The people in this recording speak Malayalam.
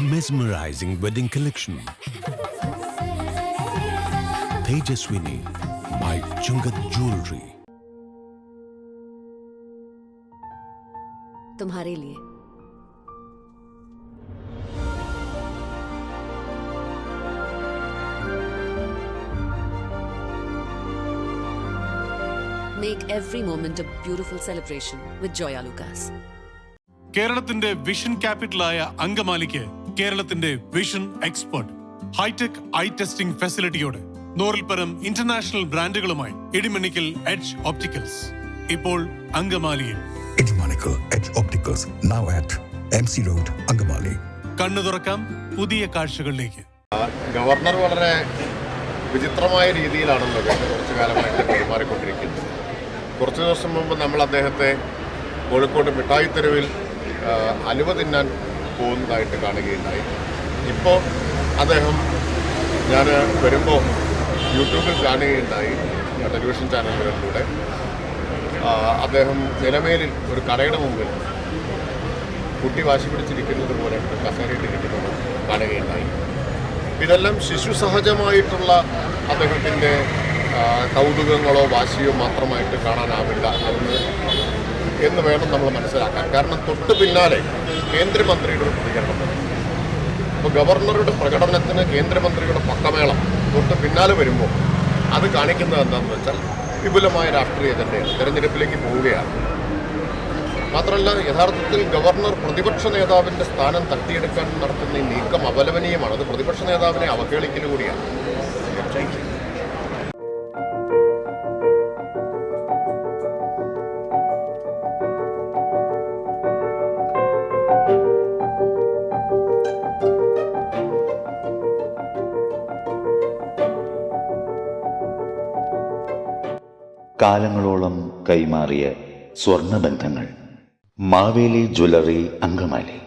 Mesmerizing wedding collection. Tejaswini by Chungat Jewelry. तुम्हारे लिए Make every moment a beautiful celebration with Joya Lucas. കേരളത്തിന്റെ വിഷൻ ക്യാപിറ്റലായ അങ്കമാലിക്ക് കേരളത്തിന്റെ vision expert hitech eye testing ഫെസിലിറ്റിയോടെ നൂറിൽപ്പരം ഇന്റർനാഷണൽ ബ്രാൻഡുകളുമായി ഇടിമണിക്കൽ എഡ്ജ് ഓപ്റ്റിക്കൽസ് ഇപ്പോൾ അങ്കമാലിയിൽ Idimonical Edge Opticals, now at MC Road, Angamali. കണ്ണു തുറക്കാം പുതിയ കാഴ്ചകളിലേക്ക് ഗവർണർ വളരെ വിചിത്രമായ രീതിയിലാണല്ലോ കഴിഞ്ഞ കുറച്ചു കാലമായിട്ട് പെരുമാറിക്കൊണ്ടിരിക്കുന്നത് കുറച്ച് ദിവസം മുമ്പ് നമ്മൾ അദ്ദേഹത്തെ കോഴിക്കോട് മിഠായി തെരുവിൽ അലുവ തിന്നാൻ പോകുന്നതായിട്ട് കാണുകയുണ്ടായി. ഇപ്പോൾ അദ്ദേഹം ഞാൻ വരുമ്പോൾ യൂട്യൂബിൽ കാണുകയുണ്ടായി ടെലിവിഷൻ ചാനലുകളിലൂടെ. അദ്ദേഹം നിലമേലിൽ ഒരു കടയുടെ മുമ്പിൽ കുട്ടി വാശി പിടിച്ചിരിക്കുന്നത് പോലെ ഒരു കസേരയിട്ടിരിക്കുന്നത് കാണുകയുണ്ടായി. ഇതെല്ലാം ശിശു സഹജമായിട്ടുള്ള അദ്ദേഹത്തിന്റെ കൗതുകങ്ങളോ വാശിയോ മാത്രമായിട്ട് കാണാനാവില്ല എന്ന് എന്ന് വേണം നമ്മൾ മനസ്സിലാക്കാൻ. കാരണം തൊട്ട് പിന്നാലെ കേന്ദ്രമന്ത്രിയുടെ ഒരു പ്രതികരണം. അപ്പോൾ ഗവർണറുടെ പ്രകടനത്തിന് കേന്ദ്രമന്ത്രിയുടെ പക്കമേളം തൊട്ട് പിന്നാലെ വരുമ്പോൾ അത് കാണിക്കുന്നത് എന്താണെന്ന് വെച്ചാൽ വിപുലമായ രാഷ്ട്രീയ അജണ്ടയാണ്. തെരഞ്ഞെടുപ്പിലേക്ക് പോവുകയാണ്. മാത്രമല്ല യഥാർത്ഥത്തിൽ ഗവർണർ പ്രതിപക്ഷ നേതാവിന്റെ സ്ഥാനം തട്ടിയെടുക്കാൻ നടത്തുന്ന ഈ നീക്കം അപലപനീയമാണ്. അത് പ്രതിപക്ഷ നേതാവിനെ അവഹേളിക്കൽ കൂടിയാണ്. കാലങ്ങളോളം കൈമാറിയ സ്വർണബന്ധങ്ങൾ. മാവേലി ജ്വല്ലറി അങ്കമാലി.